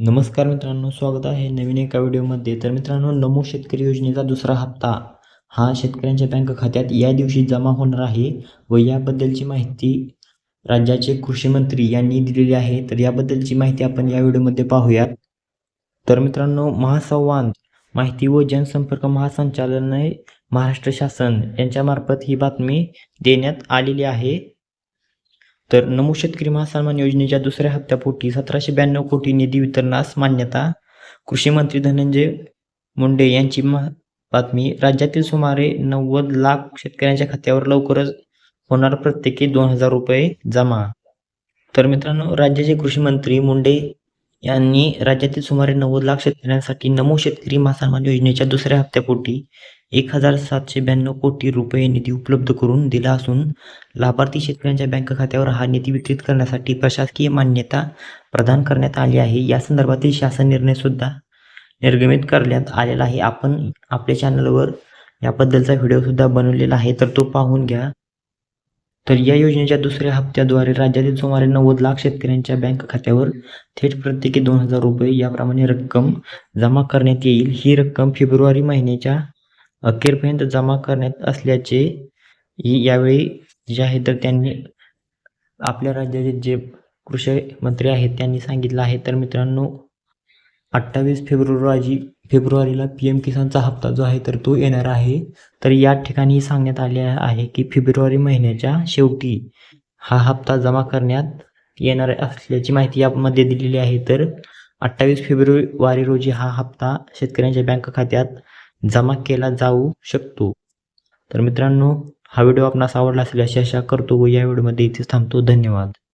नमस्कार मित्रांनो स्वागत आहे नवीन एका व्हिडिओमध्ये. तर मित्रांनो नमो शेतकरी योजनेचा दुसरा हप्ता हा शेतकऱ्यांच्या बँक खात्यात या दिवशी जमा होणार आहे व याबद्दलची माहिती राज्याचे कृषी मंत्री यांनी दिलेली आहे. तर याबद्दलची माहिती आपण या व्हिडिओमध्ये पाहूयात. तर मित्रांनो महासंवाद माहिती व जनसंपर्क महासंचालनालय महाराष्ट्र शासन यांच्यामार्फत ही बातमी देण्यात आलेली आहे. तर नमो शेतकरी महासन्मान योजनेच्या दुसऱ्या हप्त्यापोटी सतराशे ब्याण्णव कोटी निधी वितरणास मान्यता. कृषी मंत्री धनंजय मुंडे यांची बातमी. राज्यातील सुमारे नव्वद लाख शेतकऱ्यांच्या खात्यावर लवकरच होणार प्रत्येकी दोन हजार रुपये जमा. तर मित्रांनो राज्याचे कृषी मंत्री मुंडे यांनी राज्यातील सुमारे नव्वद लाख शेतकऱ्यांसाठी नमो शेतकरी महासन्मान योजनेच्या दुसऱ्या हप्त्यापोटी एक हजार सातशे ब्याण्णव कोटी रुपये निधी उपलब्ध करून दिला असून लाभार्थी शेतकऱ्यांच्या बँक खात्यावर हा निधी वितरित करण्यासाठी प्रशासकीय मान्यता प्रदान करण्यात आली आहे. या संदर्भातील शासन निर्णय सुद्धा निर्गमित करण्यात आलेला आहे. आपण आपल्या चॅनलवर याबद्दलचा व्हिडिओ सुद्धा बनवलेला आहे तर तो पाहून घ्या. तर या योजनेच्या दुसऱ्या हप्त्याद्वारे राज्यातील सुमारे नव्वद लाख शेतकऱ्यांच्या बँक खात्यावर थेट प्रत्येकी दोन हजार रुपये याप्रमाणे रक्कम जमा करण्यात येईल. ही रक्कम फेब्रुवारी महिन्याच्या अखेरपर्यंत जमा करण्यात असल्याचे यावेळी जे आहे तर त्यांनी आपल्या राज्याचे जे कृषी मंत्री आहेत त्यांनी सांगितलं आहे. तर मित्रांनो अठ्ठावीस फेब्रुवारी फेब्रुवारीला पी एम किसानचा हप्ता जो आहे तर तो येणार आहे. तर या ठिकाणी सांगण्यात आले आहे की फेब्रुवारी महिन्याच्या शेवटी हा हप्ता जमा करण्यात येणार असल्याची माहिती यामध्ये दिलेली आहे. तर अठ्ठावीस फेब्रुवारी रोजी हा हप्ता शेतकऱ्यांच्या बँक खात्यात जमा केला जाऊ शकतो. तर मित्रांनो हा व्हिडिओ आपणास आवडला असेल अशी आशा करतो व या व्हिडिओमध्ये इथेच थांबतो. धन्यवाद.